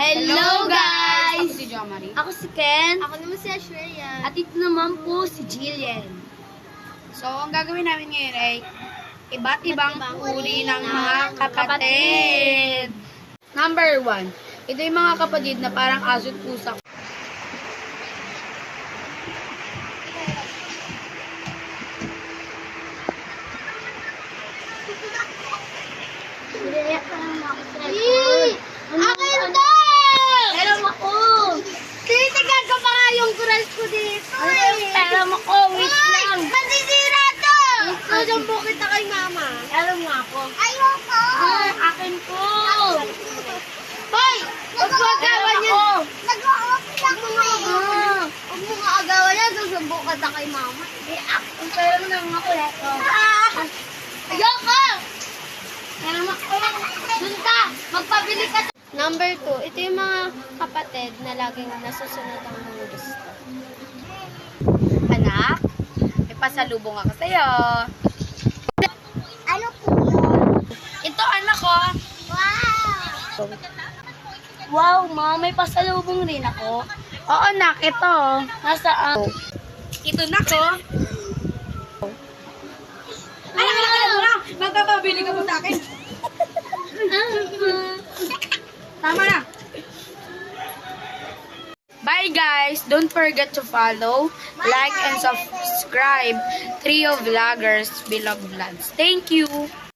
Hello, guys! Ako si Jo Marie. Ako si Ken. Ako naman si Ashreya. At ito naman po si Jillian. So, ang gagawin namin ngayon ay iba't ibang uri ng mga kapatid. Number one, ito yung mga kapatid na parang aso't pusa. Yee! Akin to! Pero ako! Titigan ko pa nga yung crush ko dito eh. Pero ako, wait Ay! lang. Masisira to! Susumbo kita kay mama. Pero mo ako. Ayoko! Ah, akin po! Hoy! Huwag mo agawan yan. ako! Lang mo Ah, Huwag mo agawan yan. Susumbo kita kay mama. eh, ako. Pero mo naman ako ito. Ah! Ayoko! Pero mo ako. Dun ka! Magpabili ka Number two, ito yung mga kapatid na laging nasusunod ang mga gusto. Anak, may pasalubong ako sa'yo. Ano po yun? Ito anak ko. Wow! Wow, ma, may pasalubong rin ako. Oo, anak, ito. Nasaan? Ito na ko. Anak, anak, anak, anak. Magpapabili ka po sa akin. Tama na. Bye guys! Don't forget to follow, like, and subscribe Trio Vloggers Beloved Vlogs. Thank you!